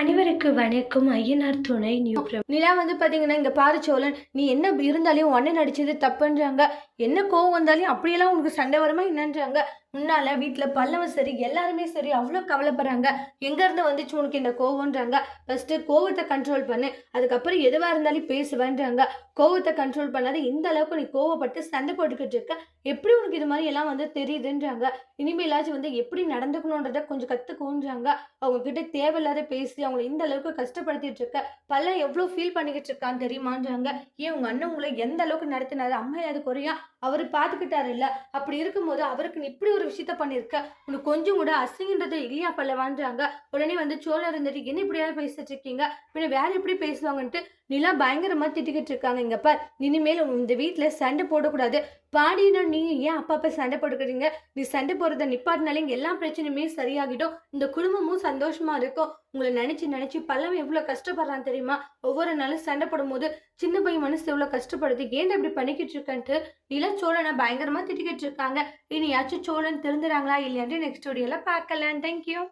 அனைவருக்கு வணக்கம். ஐயனார் துணை நியூ நிலா வந்து பார்த்தீங்கன்னா இங்கே பாரு சோழன் நீ என்ன இருந்தாலையும் உடனே நடிச்சது தப்புன்றாங்க. என்ன கோவம் வந்தாலையும் அப்படியெல்லாம் உனக்கு சண்டை வருமா என்னன்றாங்க. முன்னால் வீட்டில் பல்லவன் சரி எல்லாருமே சரி அவ்வளோ கவலைப்படுறாங்க. எங்கேருந்து வந்துச்சு உனக்கு இந்த கோவம்ன்றாங்க. ஃபஸ்ட்டு கோவத்தை கண்ட்ரோல் பண்ணு அதுக்கப்புறம் எதுவாக இருந்தாலும் பேசுவேன்றாங்க. கோவத்தை கண்ட்ரோல் பண்ணாத இந்த அளவுக்கு நீ கோவப்பட்டு சண்டை போட்டுக்கிட்டு இருக்க. எப்படி உனக்கு இது மாதிரி எல்லாம் வந்து தெரியுதுன்றாங்க. இனிமேலாச்சும் வந்து எப்படி நடந்துக்கணுன்றத கொஞ்சம் கற்றுக்கோன்றாங்க அவங்கக்கிட்ட தேவையில்லாத பேசி அவங்கள இந்த அளவுக்கு கஷ்டப்படுத்திட்டு இருக்க பல்ல எவ்வளோ ஃபீல் பண்ணிக்கிட்டு இருக்கான்னு தெரியுமான்றாங்க. ஏன் உங்க அண்ணன் உங்களை எந்த அளவுக்கு நடத்தினாரு? அம்மா அது குறையா? அவர் பார்த்துக்கிட்டாரு இல்ல? அப்படி இருக்கும்போது அவருக்கு இப்படி ஒரு விஷயத்த பண்ணியிருக்க உனக்கு கொஞ்சம் கூட அசிங்கன்றது இல்லையா பல்லவான்றாங்க. உடனே வந்து சோழர் இருந்துட்டு என்ன இப்படியாவது பேசிட்டு இருக்கீங்க? பின்ன வேற எப்படி பேசுவாங்கன்ட்டு? நிலா பயங்கரமா திட்டிக்கிட்டு இருக்காங்க இங்க பார். இனிமேல் இந்த வீட்டுல சண்டை போடக்கூடாது. பாடினா நீ ஏன் அப்பா அப்பா சண்டை போட்டுக்கிறீங்க நீ சண்டை போடுறத நிப்பாட்டினாலே எல்லா பிரச்சனையுமே சரியாகிடும். இந்த குடும்பமும் சந்தோஷமா இருக்கும். உங்களை நினைச்சு நினைச்சு பல்லவன் எவ்வளோ கஷ்டப்படுறான் தெரியுமா? ஒவ்வொரு நாளும் சண்டை போடும்போது சின்ன பையன் மனசு எவ்வளோ கஷ்டப்படுது? ஏன் இப்படி பண்ணிக்கிட்டு இருக்கேன்ட்டு நில சோழனை பயங்கரமா திட்டிக்கிட்டு இருக்காங்க. இனியாச்சும் சோழன் திருந்துறாங்களா இல்லையான்ட்டு நெக்ஸ்ட் வீடியோவில் பார்க்கலாம். தேங்க்யூ